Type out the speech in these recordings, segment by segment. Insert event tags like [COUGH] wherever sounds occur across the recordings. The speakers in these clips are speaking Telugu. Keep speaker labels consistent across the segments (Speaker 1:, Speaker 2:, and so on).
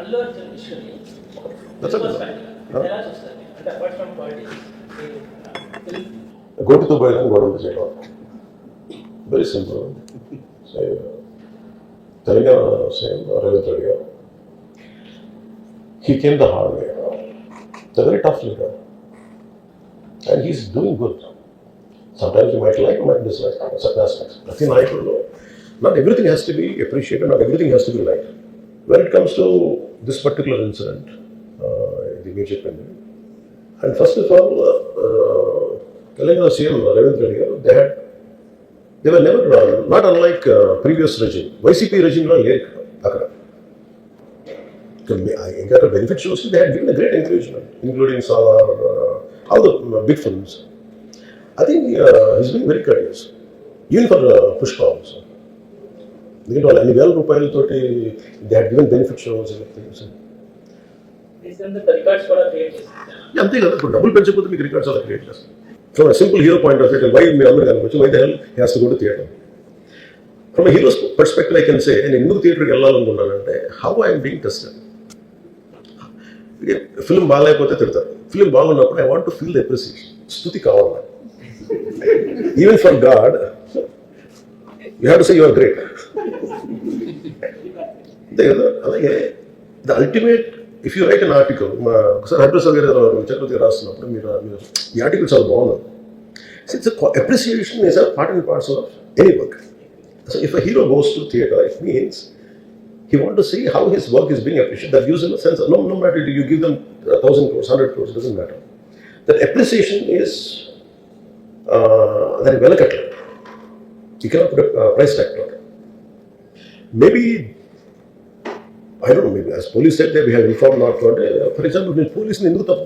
Speaker 1: అల్లు అర్జున్ పాలిటిక్స్
Speaker 2: గోటితో పోయిన గొడవ చేయడం very simple Telangana same Revanth Reddy garu he came the hard way the very tough leader and he's doing good sometimes you might like might certain aspects ప్రతి నాయకుల్లో not everything has to be appreciated not everything has to be like when it comes to this particular incident ఇది మీరు చెప్పింది and first of all Telangana CM Revanth Reddy garu they had they were never not unlike previous regime YCP రెజిమ్లో లేరు అక్కడ ఇంకా మీ- ఇంకా అక్కడ బెనిఫిట్ చూసి they had given great encouragement including Salaar all the big films I think his been very curious even for Pushpa also ఎందుకంటే వాళ్ళు అన్ని వేల రూపాయలతోటి they had given benefit shows
Speaker 1: records కూడా క్రియేట్ చేస్తారు
Speaker 2: అంతే కదా ఇప్పుడు డబ్బులు పెంచకపోతే మీకు రికార్డ్స్ అలా క్రియేట్ చేస్తాం from simple hero point of view why మీరు అందరూ కనిపించి why the hell has to go to theatre from hero's perspective I can say నేను ఎందుకు థియేటర్కి వెళ్ళాలనుకుంటానంటే how I'm being tested film బాగాలేకపోతే తిడతారు. ఫిల్మ్ బాగున్నప్పుడు I want to feel the appreciation స్థుతి కావాలి? Even for God you have to say your great అలాగే the ultimate if you write an article మా ఒకసారి హరిప్రసాద్ గారు చక్రవర్తి గారు రాస్తున్నప్పుడు మీరు మీరు ఈ ఆర్టికల్ చాలా బాగుంది it's appreciation is a part and parts of any work so if a hero goes to theatre it means he want to see how his work is being appreciated. That gives him a sense of no, no matter you give them a thousand crores, hundred crores, it doesn't matter. That appreciation is uh, that well cut. You cannot put a uh, price tag to it. Maybe I don't maybe maybe police police we have inform not అంటే ఫర్ ఎగ్జాంపుల్ నేను పోలీస్ని ఎందుకు తప్పు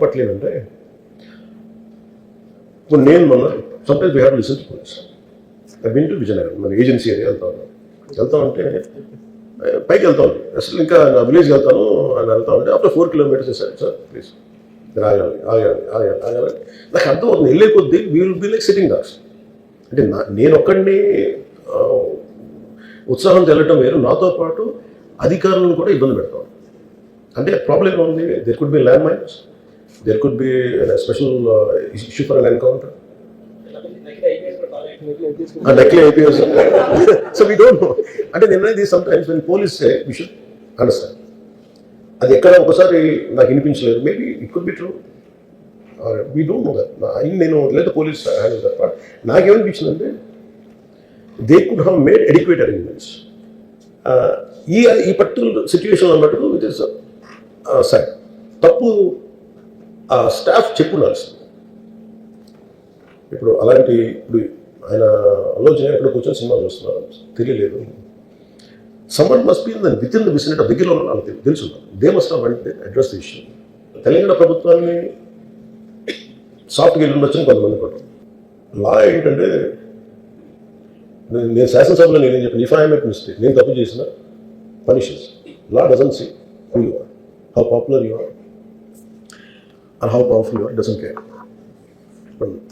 Speaker 2: ఇప్పుడు నేను మన sometimes we have listen to police I been to Vizianagaram మన ఏజెన్సీ ఏరియా వెళ్తా ఉన్నాను వెళ్తా ఉంటే పైకి వెళ్తా. ఉంది అసలు ఇంకా నా విలేజ్కి వెళ్తాను అని వెళ్తా ఉంటే after four kilometres sir sir please ఆగాలి ఆగాలి ఆగాలి ఆగాలి నాకు అర్థం అవుతుంది వెళ్ళే కొద్దీ we will be like sitting ducks అంటే నా నేను ఒక్కడిని ఉత్సాహం తెల్లటం వేరు. నాతో పాటు అధికారులను కూడా ఇబ్బంది పెడతాం. అంటే ప్రాబ్లం ఏముంది? There could be land mines there could be special
Speaker 1: issue for an encounter
Speaker 2: నకిలీ IPS. So we don't know అంటే నేను అనేది sometimes when police we should understand అది ఎక్కడ ఒకసారి నాకు వినిపించలేదు. Maybe it could be true we don't know that నేను లేదా పోలీస్ హ్యాండిల్ దట్ నాకేమనిపించిందంటే they could have made adequate arrangements ఈ ఈ పర్టికులర్ సిచ్యువేషన్ అన్నట్టు ఇట్ ఇస్ సరే తప్పు స్టాఫ్ చెప్పుండాల్సింది ఇప్పుడు అలాంటి ఇప్పుడు ఆయన ఆలోచన ఎక్కడ కూర్చొని సినిమా చూస్తున్నారు. తెలియలేదు. సమ్మర్ మస్ట్ బి దాని విత్ ఇన్ ద విసినెట్ దగ్గరలో ఉన్న తెలుసు. దే మస్ట్ అంటే అడ్రస్ ఇష్యూ తెలంగాణ ప్రభుత్వాన్ని సాఫ్ట్గా వెళ్ళి ఉండొచ్చని కొంతమంది పడ్డారు లా ఏంటంటే నేను నేను శాసనసభలో నేనేం చెప్పాను? ఇఫ్ ఐఎమ్ ఎట్ మిస్టేక్ నేను తప్పు చేసిన punishes law doesn't see who you are how popular you are and how powerful you are doesn't care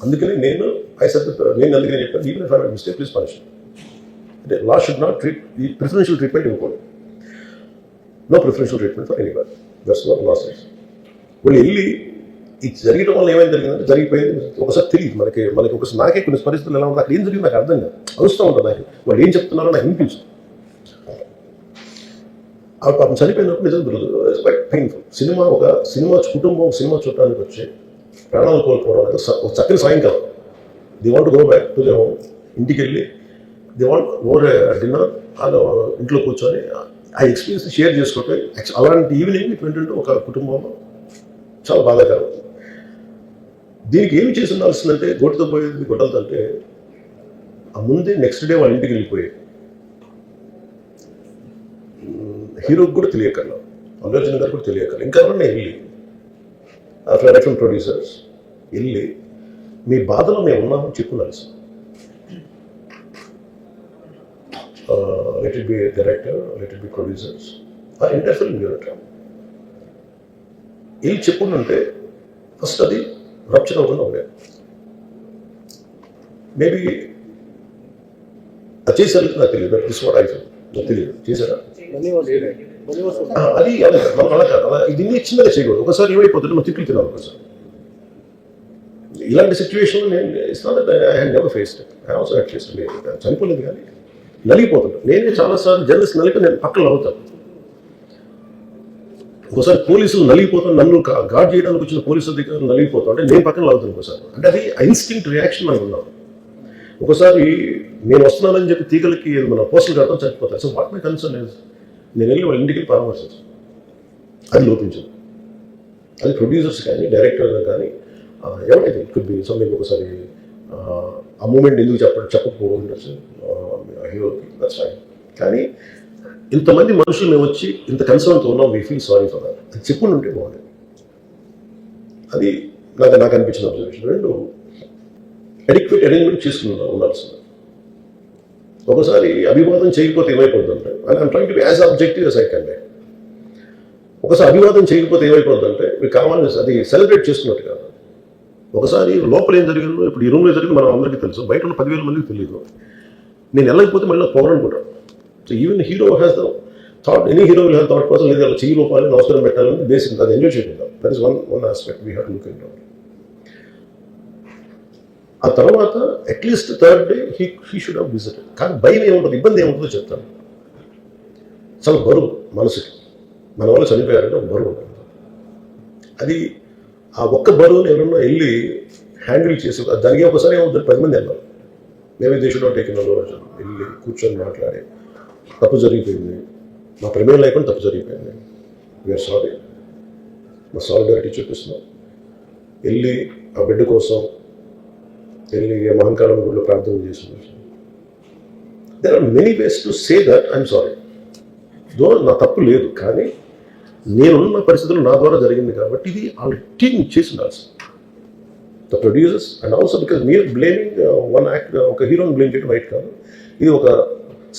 Speaker 2: అందుకనే నేను ఐ సెట్ నేను అందుకనే చెప్పాను even if I mistake please punish అంటే లా షుడ్ నాట్ ట్రీట్ ఈ ప్రిఫరెన్షియల్ ట్రీట్మెంట్ ఇవ్వకూడదు. No preferential treatment for any that's not law says వాళ్ళు వెళ్ళి ఇది జరగడం వల్ల ఏమైంది జరిగిందంటే జరిగిపోయింది. ఒకసారి తెలియదు మనకి మనకి ఒకసారి నాకే కొన్ని పరిస్థితులు ఎలా ఉంది అక్కడ ఏం జరిగింది నాకు అర్థం కాదు. అరుస్తూ ఉంటుంది నాకు. వాళ్ళు ఏం చెప్తున్నారో నాకు వినిపించదు ఆ పాపం చనిపోయినప్పుడు నిజం క్వైట్ పెయిన్ఫుల్ సినిమా ఒక సినిమా కుటుంబం సినిమా చూడటానికి వచ్చి ప్రాణాలు కోల్పోవడం అనేది ఒక చక్కని సాయంకాలం. They want go back to home ఇంటికి వెళ్ళి ది వాంట్ ఓవర్ డిన్నర్ అలా ఇంట్లో కూర్చొని ఆ ఎక్స్పీరియన్స్ షేర్ చేసుకోవటం అలాంటి ఈవినింగ్ ఇటువంటి ఒక కుటుంబంలో చాలా బాధాకరం. దీనికి ఏమి చేసి ఉండాల్సిందంటే గోటితో పోయేది గొడ్డలతో అంటే ఆ ముందే నెక్స్ట్ డే వాళ్ళ ఇంటికి వెళ్ళిపోయాయి. హీరోకి కూడా తెలియకల్లా అల్లు గారు కూడా తెలియకల్లా ఇంకా ఎవరన్నా వెళ్ళి ఆ డైరెక్షన్ ప్రొడ్యూసర్స్ వెళ్ళి మీ బాధలో మేము ఉన్నామని చెప్పున్నారు sir. Let it be director let it be producers ఆ ఇంటర్ఫిల్ ఫిల్మ్ యూనిట్ వెళ్ళి చెప్పుకుంటుంటే ఫస్ట్ అది రప్చర్ అవ్వకుండా ఉండేది మేబీ అది చేశారు నాకు తెలియదు. ఐ నాకు తెలియదు. చేశారా? అది అలా కాదు. మనం అలా కాదు. అలా చిన్నగా చేయకూడదు. ఒకసారి ఏమైపోతుంది మనం తిట్లు తినాలి ఒకసారి. ఇలాంటి సిచ్యువేషన్ నేను it's not I had never faced I also had faced చనిపోలేదు కానీ నలిగిపోతుంటాను నేనే చాలాసార్లు జర్నలిస్ట్ నలిపి నేను పక్కన అవుతాను ఒకసారి పోలీసులు నలిగిపోతాం నన్ను గార్డ్ చేయడానికి వచ్చిన పోలీసు అధికారులు నలిగిపోతాం. అంటే నేను పక్కన లాగుతాను ఒకసారి. అంటే అది ఇన్స్టింక్ట్ రియాక్షన్ మనం ఉన్నాం ఒకసారి నేను వస్తున్నానని చెప్పి తీగలకి మన పోస్టులు కడతాం చచ్చిపోతాను so what my concern is నేను వెళ్ళి వాళ్ళ ఇంటికి పరామర్శించు అది లోపించదు. అది ప్రొడ్యూసర్స్ కానీ డైరెక్టర్ కానీ ఎవరైతే ఇట్ కుడ్ బి మేము ఒకసారి ఆ, మూమెంట్ ఎందుకు చెప్ప చెప్పకపోవడం హీరోకి దట్స్ ఫైన్ కానీ ఇంతమంది మనుషులు మేము వచ్చి ఇంత కన్సర్న్తో ఉన్నాం we feel sorry for that అది చెప్పుండి ఉంటే బాగుంది అది నాకు నాకు అనిపించిన అబ్జర్వేషన్ రెండు అడిక్వేట్ అరేంజ్మెంట్ చేసుకుని ఉండాల్సింది. ఒకసారి అభివాదం చేయకపోతే ఏమైపోతుందంటే and I'm trying to be as objective as I can be ఒకసారి అభివాదం చేయకపోతే ఏమైపోతుందంటే మీకు కావాలని అది సెలబ్రేట్ చేసుకున్నట్టు కాదు. ఒకసారి లోపల ఏం జరిగిందో ఇప్పుడు ఈ రూమ్లో జరిగింది మనం అందరికీ తెలుసు. బయట ఉన్న పదివేల మందికి తెలియదు నేను వెళ్ళకపోతే మళ్ళీ పోవాలనుకుంటాను so even hero has the thought any hero will have thought person లేదా అలా చెయ్యి లోపాలని అవసరం పెట్టాలని బేసిక్ అది ఎంజాయ్ చేయకుండా that is one one aspect we have look in ఆ తర్వాత at least third day he he should have visited కానీ భయం ఏముంటుంది? ఇబ్బంది ఏముంటుందో చెప్తాను. చాలా బరువు మనసుకి. మన వాళ్ళు చనిపోయారంటే ఒక బరువు ఉంటుంది. అది ఆ ఒక్క బరువుని ఎవరన్నా వెళ్ళి హ్యాండిల్ చేసి దానికి ఒకసారి ఏమవుతుంది? పది మంది వెళ్ళాలి. మేమే దేశంలో టెక్నాలజీ వెళ్ళి కూర్చొని మాట్లాడి. తప్పు జరిగిపోయింది. మా ప్రమేయం లేకుండా తప్పు జరిగిపోయింది. వీఆర్ సారీ మా సాలిడారిటీ చూపిస్తున్నాం. వెళ్ళి ఆ బిడ్డ కోసం వెళ్ళి మహంకాలం గుడిలో ప్రార్థన చేసిన there are many ways to say that I'm sorry though నా తప్పు లేదు కానీ నేనున్న పరిస్థితులు నా ద్వారా జరిగింది కాబట్టి ఇది ఆల్ టీం చేసి ఉండాల్సి the producers and also because మీరు బ్లేమింగ్ వన్ యాక్ట్ ఒక హీరోని బ్లేమ్ చేయడం రైట్ కాదు. ఇది ఒక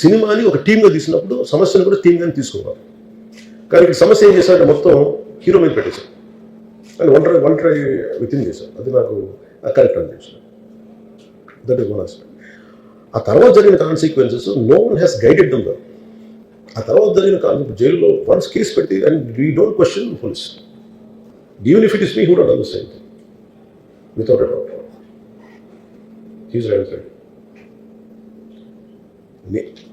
Speaker 2: సినిమాని ఒక టీమ్గా తీసినప్పుడు సమస్యను కూడా టీమ్గానే తీసుకోవాలి. కానీ ఇక్కడ సమస్య ఏం చేశారంటే మొత్తం హీరో మీద పెట్టేశారు. అండ్ ఒంటరి ఒంటరి వన్ చేశారు. అది నాకు కరెక్ట్ అనిపించింది దట్ ఇస్ వన్ ఆస్పెక్ట్. ఆ తర్వాత జరిగిన consequences no one has guided them them ఆ తర్వాత జరిగిన కాన్సెప్ట్ జైలులో వన్స్ కేసు పెట్టి and we don't question police even if it is me who don't understand without a doubt he's right side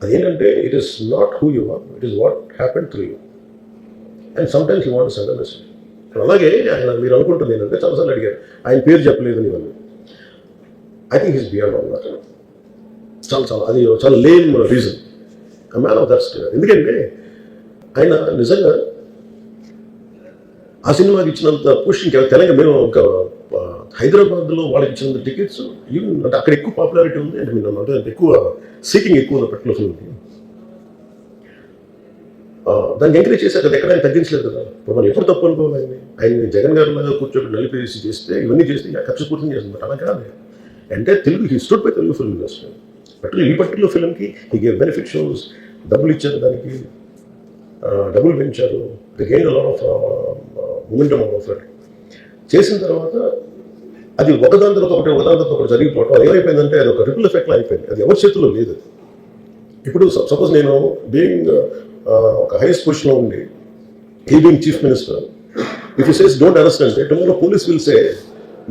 Speaker 2: అదేంటంటే it is not who you are it is what happen through you and sometimes you want send message అలాగే ఆయన మీరు అనుకుంటుంది ఏంటంటే చాలాసార్లు అడిగారు ఆయన పేరు చెప్పలేదు ఇవన్నీ. I think he's beyond all that చాలా చాలా అది చాలా lame reason man of that ఎందుకంటే ఆయన నిజంగా ఆ సినిమాకి ఇచ్చినంత పుష్ ఇంకా తెలంగాణ మేము ఒక హైదరాబాద్లో వాళ్ళకి ఇచ్చినంత టికెట్స్ ఈవెన్ అంటే అక్కడ ఎక్కువ పాపులారిటీ ఉంది. అంటే మీరు అంటే ఎక్కువ సీకింగ్ ఎక్కువ ఉన్న పట్ల ఫిల్మ్కి దాన్ని ఎంకరేజ్ చేశారు కదా ఎక్కడైనా తగ్గించలేదు కదా. ఇప్పుడు మనం ఎప్పుడు తప్పు అనుకోవాలి ఆయన్ని? ఆయన జగన్ గారి మీద కూర్చోబెట్టి నలిపేసి చేస్తే ఇవన్నీ చేస్తే ఖర్చు పూర్తి చేస్తున్నారు అలా కాదు. అంటే తెలుగు హిస్టోడ్ పై by Telugu film industry petrol ఈ పర్టికులర్ ఫిల్మ్కి ఈ గేవ్ బెనిఫిట్ షోస్ డబ్బులు ఇచ్చారు దానికి. డబ్బులు పెంచారు. They gain lot of momentum of చేసిన తర్వాత అది ఒకదాని తర్వాత ఒకటి ఒకదాని తర్వాత ఒకటి జరిగిపోవడం అది ఏమైపోయిందంటే అది ఒక రిపుల్ ఎఫెక్ట్లో అయిపోయింది. అది ఎవరి చేతుల్లో లేదు ఇప్పుడు సపోజ్ నేను బీయింగ్ ఒక హైయెస్ట్ పొజిషన్లో ఉండి he being chief minister if you says don't arrest అంటే టుమారో పోలీస్ విల్ సే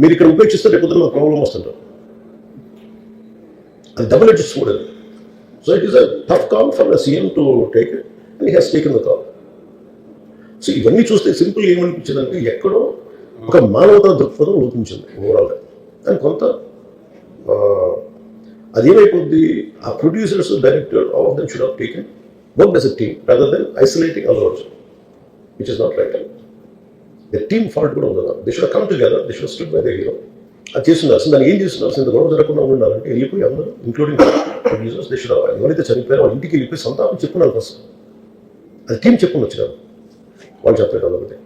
Speaker 2: మీరు ఇక్కడ ఉపేక్షిస్తే రేపు నాకు ప్రాబ్లం వస్తుంటారు. అది double edge student so it is a tough call for the CM to take it and he has taken the call so ఇవన్నీ చూస్తే సింపుల్ ఏమనిపించిందంటే ఎక్కడో ఒక మానవతా దృక్పథం లోపించింది ఓవరాల్గా దాని కొంత అదేమైపోద్ది అది ఏమైపోద్ది? ఆ producers director all of then should have taken work as a team rather than isolating alone which is not the team fault కూడా ఉండదు this should come together this should stood by the hero అది చేస్తున్నారు. దాన్ని ఏం చేస్తున్నారు? ఇంత గొడవ జరగకుండా ఉండాలంటే వెళ్ళిపోయి అందరూ ఇంక్లూడింగ్ ప్రొడ్యూసర్స్ దిష్ ఎవరైతే చనిపోయారో వాళ్ళ ఇంటికి వెళ్ళిపోయి సంతాపం చెప్పుకున్నారు ఫస్ట్ అది టీం చెప్పుకోవచ్చు కదా? వాళ్ళు చెప్పలేదు అదొకటి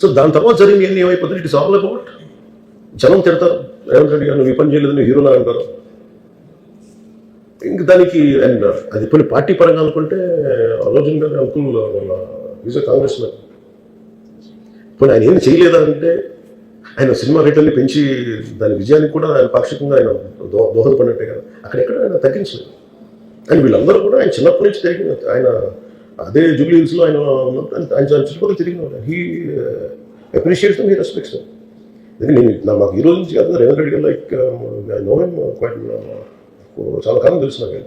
Speaker 2: సో దాని తర్వాత జరిగింది ఏంటి ఏమైపోతుంది? ఇట్ ఇస్ ఆల్ అబౌట్ జనం తిడతారు. రేవంత్ రెడ్డి గారు నువ్వు పని చేయలేదు నువ్వు హీరోనా అంటారు. ఇంక దానికి అండ్ అది ఇప్పుడు పార్టీ పరంగా అనుకుంటే అర్జున్ గారి అంకుల్ వాళ్ళ ఈజ్ కాంగ్రెస్ మ్యాన్ ఇప్పుడు ఆయన ఏం చేయలేదా అంటే ఆయన సినిమా రేట్లన్నీ పెంచి దాని విజయానికి కూడా ఆయన పాక్షికంగా ఆయన దో దోహదపడినట్టే కదా. అక్కడెక్కడ ఆయన తగ్గించలేదు. అండ్ వీళ్ళందరూ కూడా ఆయన చిన్నప్పటి నుంచి తిరిగి ఆయన అదే జూబ్లీహిల్స్లో ఆయన ఆయన చుట్టుపక్కల తిరిగిన హీ అప్రిషియేట్స్ హీ రెస్పెక్ట్స్ ఇది నేను నా మాకు ఈ రోజు నుంచి కాదు Revanth Reddy garu like I know him quite చాలా కాలం తెలుసు నాకు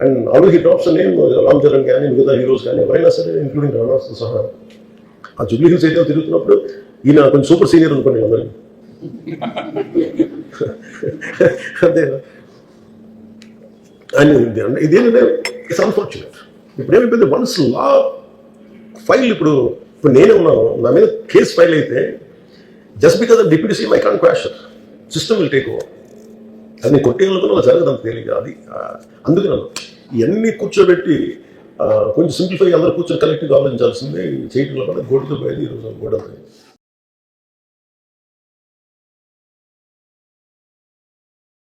Speaker 2: and already he drops name Ram Charan కానీ మిగతా హీరోస్ కానీ ఎవరైనా సరే ఇంక్లూడింగ్ రామాస్ సహా ఆ జూబ్లీ హిల్స్ ఏరియా తిరుగుతున్నప్పుడు ఈయన కొంచెం సూపర్ సీనియర్ అనుకోండి అందరినీ. [LAUGHS] అంతే అండ్ ఇదేంటంటే ఇట్స్ అన్ఫార్చునేట్ ఇప్పుడు ఏమైపోయింది వన్స్ లా ఫైల్ ఇప్పుడు ఇప్పుడు నేనే ఉన్నాను నా మీద కేసు ఫైల్ అయితే just because of deputy CM I can quash system will take over అది నేను కొట్టేయాలనుకున్న జరగదు అంత తేలిక అది అందుకే నన్ను ఇవన్నీ కూర్చోబెట్టి కొంచెం సింప్లిఫై అందరూ కూర్చొని కలెక్టివ్గా ఆలోచించాల్సిందే. చేయటంలో కూడా గోడితో పోయేది ఈరోజు గోడ